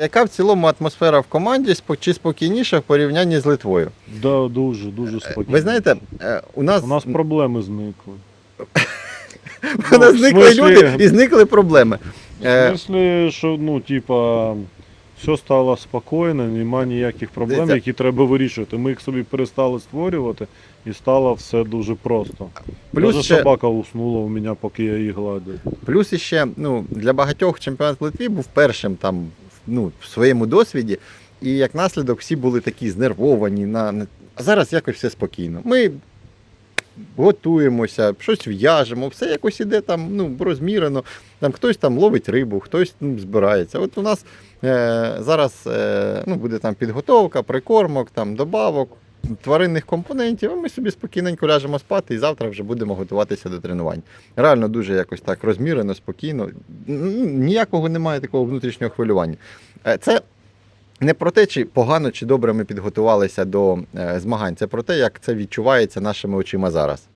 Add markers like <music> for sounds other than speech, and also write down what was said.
Яка в цілому атмосфера в команді чи спокійніша в порівнянні з Литвою? Да, дуже, дуже спокійно. Ви знаєте, е, у нас, у нас проблеми зникли. <laughs> у нас ну, зникли люди і зникли проблеми. В Е, смислі, що ну, типа, все стало спокійно, немає ніяких проблем, які треба вирішувати. Ми їх собі перестали створювати і стало все дуже просто. Плюс Даже ще- собака уснула у мене, поки я її гладив. Плюс іще ну, для багатьох чемпіонат в Литві був першим там, ну, в своєму досвіді. І як наслідок всі були такі знервовані. На... А зараз якось все спокійно. Ми готуємося, щось в'яжемо, все якось іде там ну, розмірено. Там хтось там ловить рибу, хтось ну, збирається. От у нас е, зараз е, ну, буде там підготовка, прикормок, там, добавок, тваринних компонентів, а ми собі спокійненько ляжемо спати і завтра вже будемо готуватися до тренувань. Реально дуже якось так розмірено, спокійно. Ніякого немає такого внутрішнього хвилювання. Е, Це не про те, чи погано чи добре ми підготувалися до е, змагань, це про те, як це відчувається нашими очима зараз.